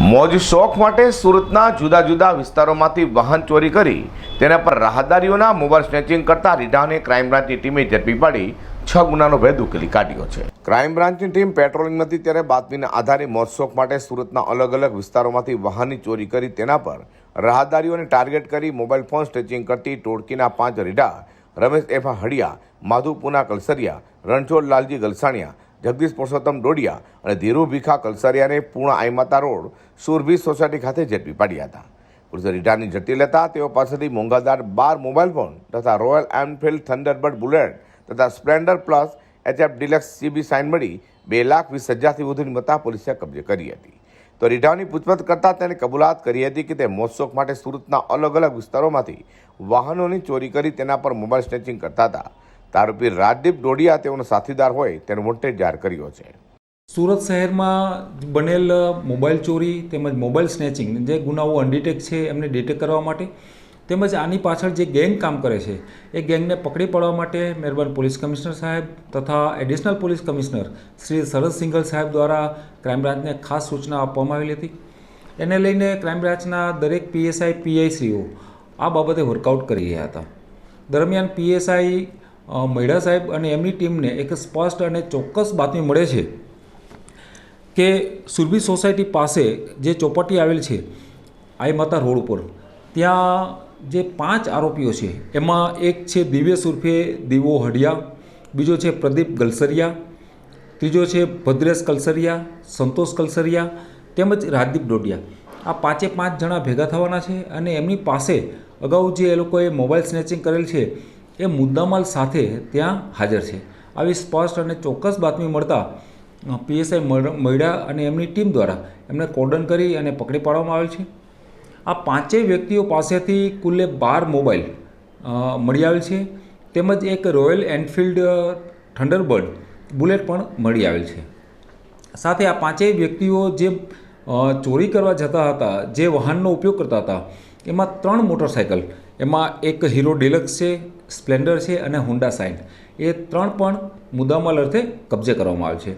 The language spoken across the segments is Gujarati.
મોજ શોખ માટે સુરતના જુદા જુદા વિસ્તારોમાંથી વાહન ચોરી કરી તેના પર રાહદારીઓના મોબાઈલ સ્નેચિંગ કરતા રીઢાને ક્રાઇમ બ્રાન્ચની ટીમે ઝડપી પાડી. છ ગુનાનો ભેદ ઉકેલી કાઢ્યો છે. ક્રાઇમ બ્રાન્ચની ટીમ પેટ્રોલિંગ હતી ત્યારે બાતમીના આધારે મોજ શોખ માટે સુરતના અલગ અલગ વિસ્તારોમાંથી વાહનની ચોરી કરી તેના પર રાહદારીઓને ટાર્ગેટ કરી મોબાઈલ ફોન સ્નેચિંગ કરતી ટોળકીના પાંચ રીઢા રમેશ એફા હડિયા, માધુ પુના કલસરિયા રણછોડ લાલજી ગલસાણિયા જગદીશ પુરુષોત્તમ ડોડિયા અને ધીરુ ભીખા કલસરિયાને પૂર્ણ આઈમાતા રોડ સુરભી સોસાયટી ખાતે ઝડપી પાડ્યા હતા. પોલીસે રીઢાની જટી લેતા તેઓ પાસેથી મોંઘાદાર બાર મોબાઈલ ફોન તથા રોયલ એનફિલ્ડ થંડરબર્ડ બુલેટ તથા Splendor plus HF Deluxe CB Shine મળી બે લાખ વીસ હજારથી વધુની મત્તા પોલીસે કબજે કરી હતી. તો રીઢાની પૂછપરછ કરતાં તેણે કબૂલાત કરી હતી કે તે મોજશોખ માટે સુરતના અલગ અલગ વિસ્તારોમાંથી વાહનોની ચોરી કરી તેના પર મોબાઈલ સ્નેચિંગ કરતા હતા. આરોપી રાજદીપ ડોડિયા તેઓનો સાથીદાર હોય તેનો વોન્ટેડ જાહેર કર્યો છે. સુરત શહેરમાં બનેલ મોબાઈલ ચોરી તેમજ મોબાઈલ સ્નેચિંગ જે ગુનાઓ અનડિટેક છે એમને ડિટેક કરવા માટે તેમજ આની પાછળ જે ગેંગ કામ કરે છે એ ગેંગને પકડી પાડવા માટે મેરબન પોલીસ કમિશનર સાહેબ તથા additional police commissioner Shri Sharad Singhal સાહેબ દ્વારા ક્રાઇમ બ્રાન્ચને ખાસ સૂચના આપવામાં આવેલી હતી. એને લઈને ક્રાઇમ બ્રાન્ચના દરેક પીએસઆઈ પીઆઈસીઓ આ બાબતે વર્કઆઉટ કરી રહ્યા હતા. દરમિયાન પીએસઆઈ મૈડા સાહેબ અને એમની ટીમને એક સ્પષ્ટ અને ચોક્કસ બાતમી મળે છે કે સુરભી સોસાયટી પાસે જે ચોપાટી આવેલ છે, આઈ માતા રોડ ઉપર, ત્યાં જે પાંચ આરોપીઓ છે, એમાં એક છે દિવ્ય ઉર્ફે દીવો હડિયા, બીજો છે પ્રદીપ ગલસરિયા, ત્રીજો છે ભદ્રેશ કલસરિયા, સંતોષ કલસરિયા, તેમજ રાજદીપ ડોડિયા. આ પાંચે પાંચ જણા ભેગા થવાના છે અને એમની પાસે અગાઉ જે એ લોકોએ મોબાઈલ સ્નેચિંગ કરેલ છે એ મુદ્દામાલ સાથે ત્યાં હાજર છે. આવી સ્પષ્ટ અને ચોક્કસ બાતમી મળતા પીએસઆઈ મળ્યા અને એમની ટીમ દ્વારા એમને કોર્ડન કરી અને પકડી પાડવામાં આવેલ છે. આ પાંચેય વ્યક્તિઓ પાસેથી કુલ્લે બાર મોબાઈલ મળી આવેલ છે. તેમજ એક રોયલ એનફિલ્ડ થંડરબર્ડ બુલેટ પણ મળી આવેલ છે. સાથે આ પાંચેય વ્યક્તિઓ જે ચોરી કરવા જતા હતા, જે વાહનનો ઉપયોગ કરતા હતા, એમાં ત્રણ મોટરસાયકલ, એમાં એક હીરો ડિલક્સ છે સ્પ્લેન્ડર છે અને હોન્ડા સાઇન એ ત્રણ પણ મુદ્દામાલ અર્થે કબજે કરવામાં આવે છે.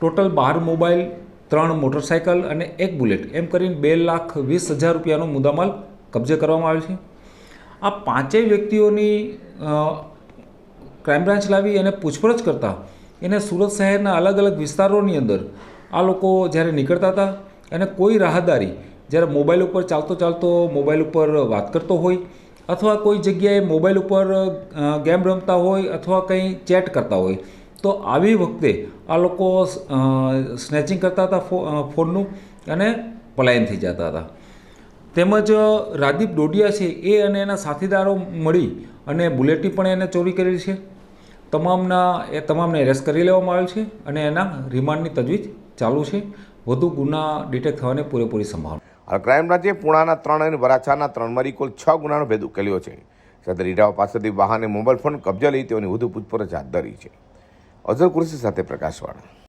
ટોટલ બાર મોબાઈલ ત્રણ મોટરસાઇકલ અને એક બુલેટ એમ કરીને બે લાખ વીસ હજાર રૂપિયાનો મુદ્દામાલ કબજે કરવામાં આવે છે. આ પાંચેય વ્યક્તિઓની ક્રાઇમ બ્રાન્ચ લાવી અને પૂછપરછ કરતા એને સુરત શહેરના અલગ અલગ વિસ્તારોની અંદર આ લોકો જ્યારે નીકળતા હતા અને કોઈ રાહદારી જ્યારે મોબાઈલ ઉપર ચાલતો ચાલતો મોબાઈલ ઉપર વાત કરતો હોય અથવા કોઈ જગ્યાએ મોબાઈલ ઉપર ગેમ રમતા હોય અથવા કંઈ ચેટ કરતા હોય, તો આવી વખતે આ લોકો સ્નેચિંગ કરતા હતા ફોનનું અને પલાયન થઈ જતા હતા. તેમજ રાદીપ ડોડિયા છે એ અને એના સાથીદારો મળી અને બુલેટની પણ એને ચોરી કરેલી છે. તમામના, એ તમામને એરેસ્ટ કરી લેવામાં આવેલ છે અને એના રિમાન્ડની તજવીજ ચાલુ છે. વધુ ગુના ડિટેક્ટ થવાની પૂરેપૂરી સંભાવના. હાલ ક્રાઇમ બ્રાન્ચે પુણાના ત્રણ અને વરાછાના ત્રણ મરી કુલ છ ગુનાનો ભેદ ઉકેલ્યો છે. સાથે ઈરાવ પાસેથી વાહને મોબાઈલ ફોન કબજે લઈ તેઓની વધુ પૂછપરછ હાથ ધરી છે. અઝર કુરશી સાથે પ્રકાશવાળા.